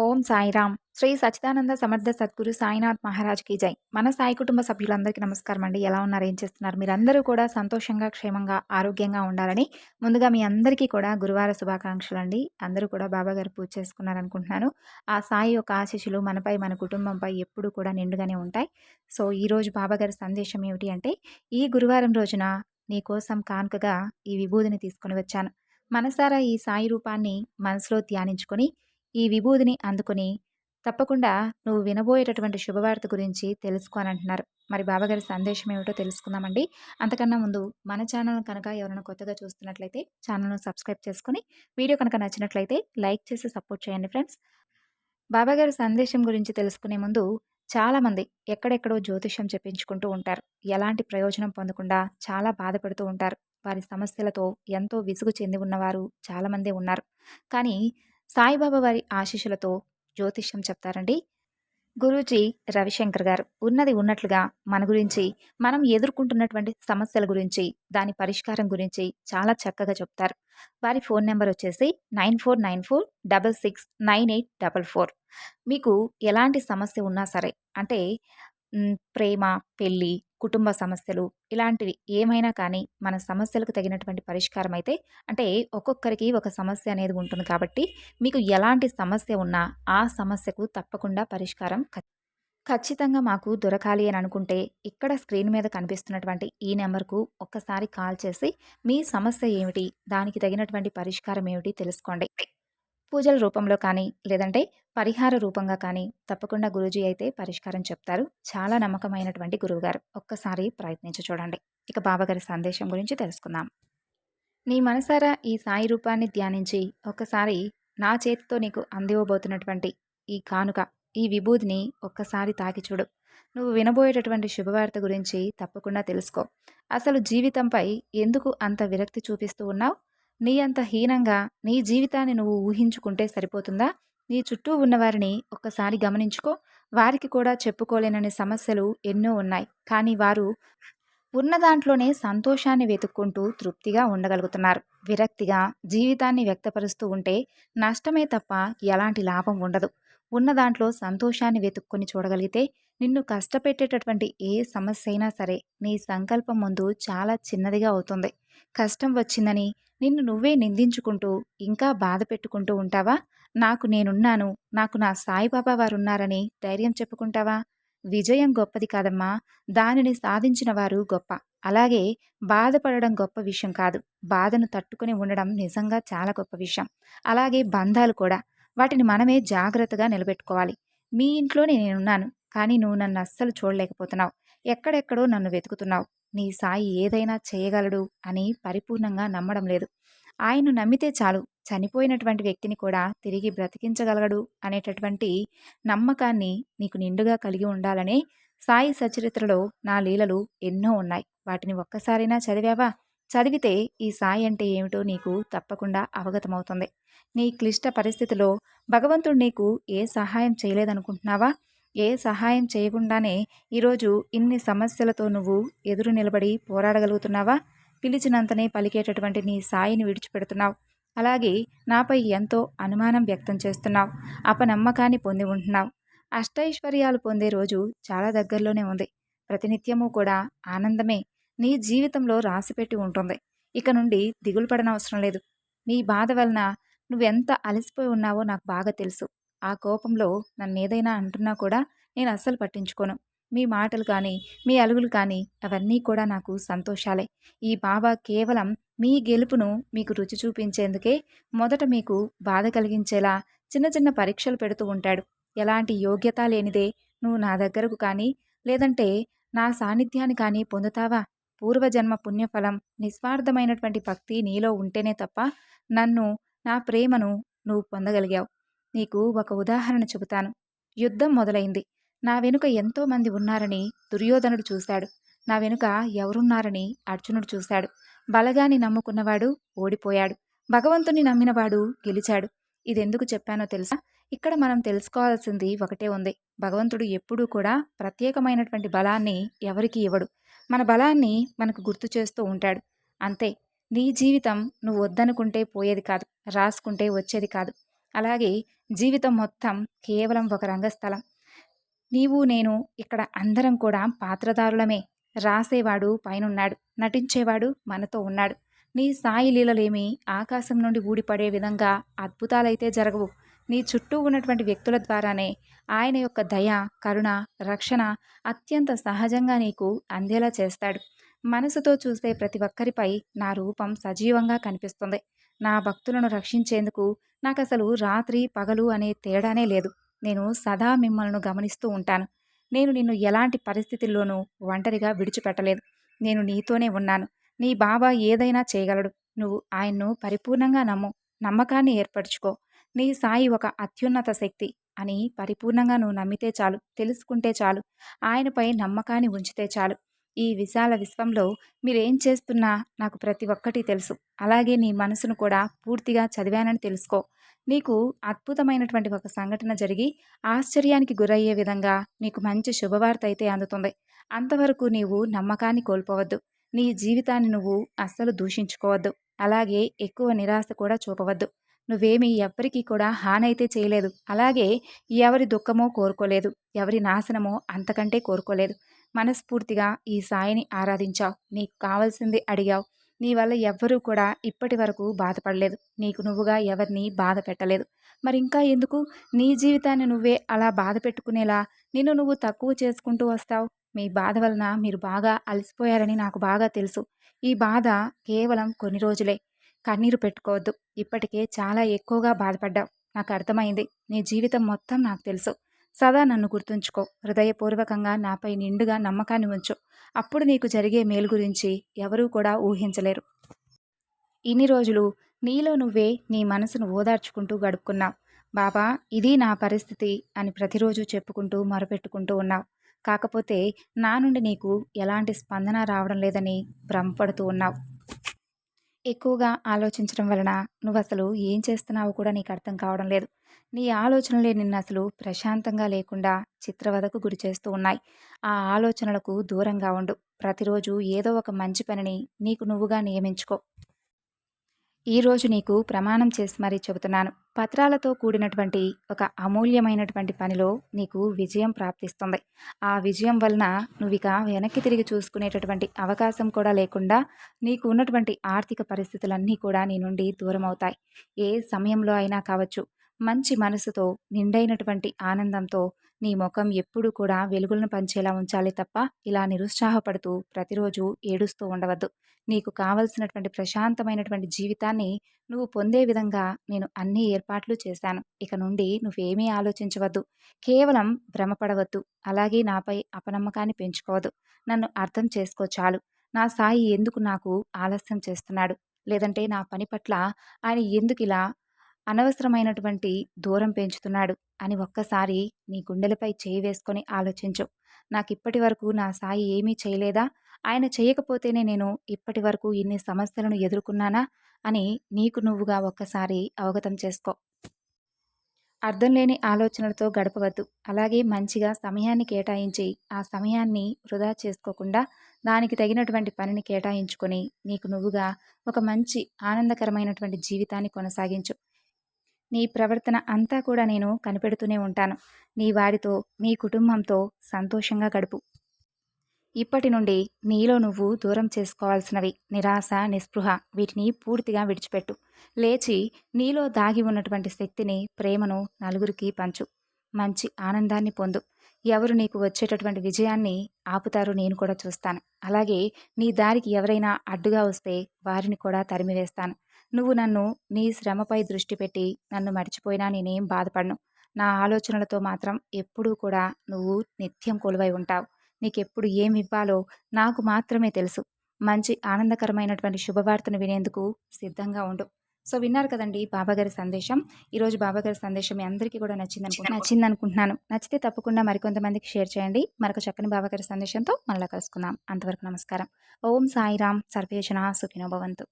ఓం సాయిరామ్. శ్రీ సచ్చిదానంద సమర్థ సద్గురు సాయినాథ్ మహారాజ్కి జై. మన సాయి కుటుంబ సభ్యులందరికీ నమస్కారం అండి. ఎలా ఉన్నారు? ఏం చేస్తున్నారు? మీరందరూ కూడా సంతోషంగా క్షేమంగా ఆరోగ్యంగా ఉండాలని ముందుగా మీ అందరికీ కూడా గురువార శుభాకాంక్షలు అండి. అందరూ కూడా బాబా గారు పూజ చేసుకున్నారనుకుంటున్నాను. ఆ సాయి యొక్క ఆశీస్సులు మనపై మన కుటుంబంపై ఎప్పుడూ కూడా నిండుగానే ఉంటాయి. సో ఈరోజు బాబా గారి సందేశం ఏమిటి అంటే ఈ గురువారం రోజున నీ కోసం కానుకగా ఈ విభూదిని తీసుకొని వచ్చాను. మనసారా ఈ సాయి రూపాన్ని మనసులో ధ్యానించుకొని ఈ విభూదిని అందుకుని తప్పకుండా నువ్వు వినబోయేటటువంటి శుభవార్త గురించి తెలుసుకోనంటున్నారు. మరి బాబాగారి సందేశం ఏమిటో తెలుసుకుందామండి. అంతకన్నా ముందు మన ఛానల్ కనుక ఎవరైనా కొత్తగా చూస్తున్నట్లయితే ఛానల్ను సబ్స్క్రైబ్ చేసుకుని వీడియో కనుక నచ్చినట్లయితే లైక్ చేసి సపోర్ట్ చేయండి ఫ్రెండ్స్. బాబాగారి సందేశం గురించి తెలుసుకునే ముందు చాలామంది ఎక్కడెక్కడో జ్యోతిష్యం చెప్పించుకుంటూ ఉంటారు. ఎలాంటి ప్రయోజనం పొందకుండా చాలా బాధపడుతూ ఉంటారు. వారి సమస్యలతో ఎంతో విసుగు చెంది ఉన్నవారు చాలామందే ఉన్నారు. కానీ సాయిబాబా వారి ఆశీస్సులతో జ్యోతిష్యం చెప్తారండి. గురూజీ రవిశంకర్ గారు ఉన్నది ఉన్నట్లుగా మన గురించి మనం ఎదుర్కొంటున్నటువంటి సమస్యల గురించి దాని పరిష్కారం గురించి చాలా చక్కగా చెప్తారు. వారి ఫోన్ నెంబర్ వచ్చేసి nine four nine four double six nine eight double four. మీకు ఎలాంటి సమస్య ఉన్నా సరే అంటే ప్రేమ పెళ్ళి కుటుంబ సమస్యలు ఇలాంటివి ఏమైనా కానీ మన సమస్యలకు తగినటువంటి పరిష్కారం అయితే అంటే ఒక్కొక్కరికి ఒక సమస్య అనేది ఉంటుంది కాబట్టి మీకు ఎలాంటి సమస్య ఉన్నా ఆ సమస్యకు తప్పకుండా పరిష్కారం ఖచ్చితంగా మాకు దొరకాలి అని అనుకుంటే ఇక్కడ స్క్రీన్ మీద కనిపిస్తున్నటువంటి ఈ నెంబర్కు ఒక్కసారి కాల్ చేసి మీ సమస్య ఏమిటి దానికి తగినటువంటి పరిష్కారం ఏమిటి తెలుసుకోండి. పూజల రూపంలో కానీ లేదంటే పరిహార రూపంగా కానీ తప్పకుండా గురూజీ అయితే పరిష్కారం చెప్తారు. చాలా నమ్మకమైనటువంటి గురువుగారు. ఒక్కసారి ప్రయత్నించి చూడండి. ఇక బాబాగారి సందేశం గురించి తెలుసుకుందాం. నీ మనసారా ఈ సాయి రూపాన్ని ధ్యానించి ఒక్కసారి నా చేతితో నీకు అందివ్వబోతున్నటువంటి ఈ కానుక ఈ విభూదిని ఒక్కసారి తాకి చూడు. నువ్వు వినబోయేటటువంటి శుభవార్త గురించి తప్పకుండా తెలుసుకో. అసలు జీవితంపై ఎందుకు అంత విరక్తి చూపిస్తూ ఉన్నావు? నీ అంత హీనంగా నీ జీవితాన్ని నువ్వు ఊహించుకుంటే సరిపోతుందా? నీ చుట్టూ ఉన్నవారిని ఒక్కసారి గమనించుకో. వారికి కూడా చెప్పుకోలేనని సమస్యలు ఎన్నో ఉన్నాయి. కానీ వారు ఉన్న దాంట్లోనే సంతోషాన్ని వెతుక్కుంటూ తృప్తిగా ఉండగలుగుతున్నారు. విరక్తిగా జీవితాన్ని వ్యక్తపరుస్తూ ఉంటే నష్టమే తప్ప ఎలాంటి లాభం ఉండదు. ఉన్న దాంట్లో సంతోషాన్ని వెతుక్కొని చూడగలిగితే నిన్ను కష్టపెట్టేటటువంటి ఏ సమస్య అయినా సరే నీ సంకల్పం ముందు చాలా చిన్నదిగా అవుతుంది. కష్టం వచ్చిందని నిన్ను నువ్వే నిందించుకుంటూ ఇంకా బాధ పెట్టుకుంటూ ఉంటావా? నాకు నేనున్నాను. నాకు నా సాయిబాబా వారున్నారని ధైర్యం చెప్పుకుంటావా? విజయం గొప్పది కాదమ్మా. దానిని సాధించిన వారు గొప్ప. అలాగే బాధపడడం గొప్ప విషయం కాదు. బాధను తట్టుకుని ఉండడం నిజంగా చాలా గొప్ప విషయం. అలాగే బంధాలు కూడా. వాటిని మనమే జాగ్రత్తగా నిలబెట్టుకోవాలి. మీ ఇంట్లోనే నేనున్నాను. కానీ నువ్వు నన్ను అస్సలు చూడలేకపోతున్నావు. ఎక్కడెక్కడో నన్ను వెతుకుతున్నావు. నీ సాయి ఏదైనా చేయగలడు అని పరిపూర్ణంగా నమ్మడం లేదు. ఆయన్ను నమ్మితే చాలు. చనిపోయినటువంటి వ్యక్తిని కూడా తిరిగి బ్రతికించగలగడు అనేటటువంటి నమ్మకాన్ని నీకు నిండుగా కలిగి ఉండాలనే సాయి సచరిత్రలో నా లీలలు ఎన్నో ఉన్నాయి. వాటిని ఒక్కసారైనా చదివావా? చదివితే ఈ సాయి అంటే ఏమిటో నీకు తప్పకుండా అవగతమవుతుంది. నీ క్లిష్ట పరిస్థితిలో భగవంతుడు నీకు ఏ సహాయం చేయలేదనుకుంటున్నావా? ఏ సహాయం చేయకుండానే ఈరోజు ఇన్ని సమస్యలతో నువ్వు ఎదురు నిలబడి పోరాడగలుగుతున్నావా? పిలిచినంతనే పలికేటటువంటి నీ సాయిని విడిచిపెడుతున్నావు. అలాగే నాపై ఎంతో అనుమానం వ్యక్తం చేస్తున్నావు. అపనమ్మకాన్ని పొంది ఉంటున్నావు. అష్టైశ్వర్యాలు పొందే రోజు చాలా దగ్గరలోనే ఉంది. ప్రతినిత్యము కూడా ఆనందమే నీ జీవితంలో రాసిపెట్టి ఉంటుంది. ఇక నుండి దిగులు పడనవసరం లేదు. నీ బాధ వలన నువ్వెంత అలసిపోయి ఉన్నావో నాకు బాగా తెలుసు. ఆ కోపంలో నన్ను ఏదైనా అంటున్నా కూడా నేను అస్సలు పట్టించుకోను. మీ మాటలు కానీ మీ అలుగులు కానీ అవన్నీ కూడా నాకు సంతోషాలే. ఈ బాబా కేవలం మీ గెలుపును మీకు రుచి చూపించేందుకే మొదట మీకు బాధ కలిగించేలా చిన్న చిన్న పరీక్షలు పెడుతూ ఉంటాడు. ఎలాంటి యోగ్యత లేనిదే నువ్వు నా దగ్గరకు కానీ లేదంటే నా సాన్నిధ్యాన్ని కానీ పొందుతావా? పూర్వజన్మ పుణ్యఫలం నిస్వార్థమైనటువంటి భక్తి నీలో ఉంటేనే తప్ప నన్ను నా ప్రేమను నువ్వు పొందగలిగావు. నీకు ఒక ఉదాహరణ చెబుతాను. యుద్ధం మొదలైంది. నా వెనుక ఎంతోమంది ఉన్నారని దుర్యోధనుడు చూశాడు. నా వెనుక ఎవరున్నారని అర్జునుడు చూశాడు. బలగాన్ని నమ్ముకున్నవాడు ఓడిపోయాడు. భగవంతుని నమ్మినవాడు గెలిచాడు. ఇదెందుకు చెప్పానో తెలుసా? ఇక్కడ మనం తెలుసుకోవాల్సింది ఒకటే ఉంది. భగవంతుడు ఎప్పుడూ కూడా ప్రత్యేకమైనటువంటి బలాన్ని ఎవరికి ఇవ్వడు. మన బలాన్ని మనకు గుర్తు చేస్తూ ఉంటాడు. అంతే. నీ జీవితం నువ్వు వద్దనుకుంటే పోయేది కాదు. రాసుకుంటే వచ్చేది కాదు. అలాగే జీవితం మొత్తం కేవలం ఒక రంగస్థలం. నీవు నేను ఇక్కడ అందరం కూడా పాత్రదారులమే. రాసేవాడు పైనున్నాడు నటించేవాడు మనతో ఉన్నాడు. నీ సాయి లీలలేమి ఆకాశం నుండి ఊడిపడే విధంగా అద్భుతాలైతే జరగవు. నీ చుట్టూ ఉన్నటువంటి వ్యక్తుల ద్వారానే ఆయన యొక్క దయ కరుణ రక్షణ అత్యంత సహజంగా నీకు అందేలా చేస్తాడు. మనసుతో చూసే ప్రతి ఒక్కరిపై నా రూపం సజీవంగా కనిపిస్తుంది. నా భక్తులను రక్షించేందుకు నాకు అసలు రాత్రి పగలు అనే తేడానే లేదు. నేను సదా మిమ్మల్ని గమనిస్తూ ఉంటాను. నేను నిన్ను ఎలాంటి పరిస్థితుల్లోనూ ఒంటరిగా విడిచిపెట్టలేదు. నేను నీతోనే ఉన్నాను. నీ బాబా ఏదైనా చేయగలడు. నువ్వు ఆయన్ను పరిపూర్ణంగా నమ్ము నమ్మకాన్ని ఏర్పరచుకో. నీ సాయి ఒక అత్యున్నత శక్తి అని పరిపూర్ణంగా నువ్వు నమ్మితే చాలు తెలుసుకుంటే చాలు. ఆయనపై నమ్మకాన్ని ఉంచితే చాలు. ఈ విశాల విశ్వంలో మీరేం చేస్తున్నా నాకు ప్రతి ఒక్కటి తెలుసు. అలాగే నీ మనసును కూడా పూర్తిగా చదివానని తెలుసుకో. నీకు అద్భుతమైనటువంటి ఒక సంఘటన జరిగి ఆశ్చర్యానికి గురయ్యే విధంగా నీకు మంచి శుభవార్త అయితే అందుతుంది. అంతవరకు నీవు నమ్మకాన్ని కోల్పోవద్దు. నీ జీవితాన్ని నువ్వు అస్సలు దూషించుకోవద్దు. అలాగే ఎక్కువ నిరాశ కూడా చూపవద్దు. నువ్వేమీ ఎవ్వరికీ కూడా హానైతే చేయలేదు. అలాగే ఎవరి దుఃఖమో కోరుకోలేదు. ఎవరి నాశనమో అంతకంటే కోరుకోలేదు. మనస్ఫూర్తిగా ఈ సాయిని ఆరాధించావు. నీకు కావాల్సింది అడిగావు. నీ వల్ల ఎవ్వరూ కూడా ఇప్పటి వరకు బాధపడలేదు. నీకు నువ్వుగా ఎవరిని బాధ పెట్టలేదు. మరి ఇంకా ఎందుకు? నీ జీవితాన్ని నువ్వే అలా బాధ పెట్టుకునేలా నిన్ను నువ్వు తక్కువ చేసుకుంటూ వస్తావు. మీ బాధ వలన మీరు బాగా అలసిపోయారని నాకు బాగా తెలుసు. ఈ బాధ కేవలం కొన్ని రోజులే. కన్నీరు పెట్టుకోవద్దు. ఇప్పటికే చాలా ఎక్కువగా బాధపడ్డావు. నాకు అర్థమైంది. నీ జీవితం మొత్తం నాకు తెలుసు. సదా నన్ను గుర్తుంచుకో. హృదయపూర్వకంగా నాపై నిండుగా నమ్మకాన్ని ఉంచు. అప్పుడు నీకు జరిగే మేలు గురించి ఎవరూ కూడా ఊహించలేరు. ఇన్ని రోజులు నీలో నువ్వే నీ మనసును ఓదార్చుకుంటూ గడుపుకున్నావు. బాబా ఇది నా పరిస్థితి అని ప్రతిరోజు చెప్పుకుంటూ మొరపెట్టుకుంటూ ఉన్నావు. కాకపోతే నా నుండి నీకు ఎలాంటి స్పందన రావడం లేదని భ్రమపడుతూ ఉన్నావు. ఎక్కువగా ఆలోచించడం వలన నువ్వు అసలు ఏం చేస్తున్నావో కూడా నీకు అర్థం కావడం లేదు. నీ ఆలోచనలే నిన్ను అసలు ప్రశాంతంగా లేకుండా చిత్రవదకు గురి చేస్తూ ఉన్నాయి. ఆ ఆలోచనలకు దూరంగా ఉండు. ప్రతిరోజు ఏదో ఒక మంచి పనిని నీకు నువ్వుగా నియమించుకో. ఈరోజు నీకు ప్రమాణం చేసి మరీ చెబుతున్నాను. పత్రాలతో కూడినటువంటి ఒక అమూల్యమైనటువంటి పనిలో నీకు విజయం ప్రాప్తిస్తుంది. ఆ విజయం వలన నువ్వు ఇక వెనక్కి తిరిగి చూసుకునేటటువంటి అవకాశం కూడా లేకుండా నీకు ఉన్నటువంటి ఆర్థిక పరిస్థితులన్నీ కూడా నీ నుండి దూరం అవుతాయి ఏ సమయంలో అయినా కావచ్చు. మంచి మనసుతో నిండైనటువంటి ఆనందంతో నీ ముఖం ఎప్పుడూ కూడా వెలుగులను పంచేలా ఉంచాలి తప్ప ఇలా నిరుత్సాహపడుతూ ప్రతిరోజు ఏడుస్తూ ఉండవద్దు. నీకు కావలసినటువంటి ప్రశాంతమైనటువంటి జీవితాన్ని నువ్వు పొందే విధంగా నేను అన్ని ఏర్పాట్లు చేశాను. ఇక నుండి నువ్వేమీ ఆలోచించవద్దు. కేవలం భ్రమపడవద్దు. అలాగే నాపై అపనమ్మకాన్ని పెంచుకోవద్దు. నన్ను అర్థం చేసుకో చాలు. నా సాయి ఎందుకు నాకు ఆలస్యం చేస్తున్నాడు? లేదంటే నా పని పట్ల ఆయన ఎందుకు ఇలా అనవసరమైనటువంటి దూరం పెంచుతున్నాడు అని ఒక్కసారి నీ గుండెలపై చేయి వేసుకొని ఆలోచించు. నాకు ఇప్పటి వరకు నా సాయి ఏమీ చేయలేదా? ఆయన చేయకపోతేనే నేను ఇప్పటి వరకు ఇన్ని సమస్యలను ఎదుర్కొన్నానా? అని నీకు నువ్వుగా ఒక్కసారి అవగతం చేసుకో. అర్థం లేని ఆలోచనలతో గడపవద్దు. అలాగే మంచిగా సమయాన్ని కేటాయించి ఆ సమయాన్ని వృధా చేసుకోకుండా దానికి తగినటువంటి పనిని కేటాయించుకొని నీకు నువ్వుగా ఒక మంచి ఆనందకరమైనటువంటి జీవితాన్ని కొనసాగించు. నీ ప్రవర్తన అంతా కూడా నేను కనిపెడుతూనే ఉంటాను. నీ వారితో నీ కుటుంబంతో సంతోషంగా గడుపు. ఇప్పటి నుండి నీలో నువ్వు దూరం చేసుకోవాల్సినవి నిరాశ నిస్పృహ వీటిని పూర్తిగా విడిచిపెట్టు. లేచి నీలో దాగి ఉన్నటువంటి శక్తిని ప్రేమను నలుగురికి పంచు. మంచి ఆనందాన్ని పొందు. ఎవరు నీకు వచ్చేటటువంటి విజయాన్ని ఆపుతారో నేను కూడా చూస్తాను. అలాగే నీ దారికి ఎవరైనా అడ్డుగా వస్తే వారిని కూడా తరిమివేస్తాను. నువ్వు నన్ను నీ శ్రమపై దృష్టి పెట్టి నన్ను మర్చిపోయినా నేనేం బాధపడను. నా ఆలోచనలతో మాత్రం ఎప్పుడూ కూడా నువ్వు నిత్యం కొలువై ఉంటావు. నీకెప్పుడు ఏమి ఇవ్వాలో నాకు మాత్రమే తెలుసు. మంచి ఆనందకరమైనటువంటి శుభవార్తను వినేందుకు సిద్ధంగా ఉండు. సో విన్నారు కదండి బాబాగారి సందేశం. ఈరోజు బాబాగారి సందేశం మీ అందరికీ కూడా నచ్చింది నచ్చింది అనుకుంటున్నాను నచ్చితే తప్పకుండా మరికొంతమందికి షేర్ చేయండి. మరొక చక్కని బాబాగారి సందేశంతో మళ్ళీ కలుసుకుందాం. అంతవరకు నమస్కారం. ఓం సాయిరామ్ సర్వేజన సుఖినో భవంతు.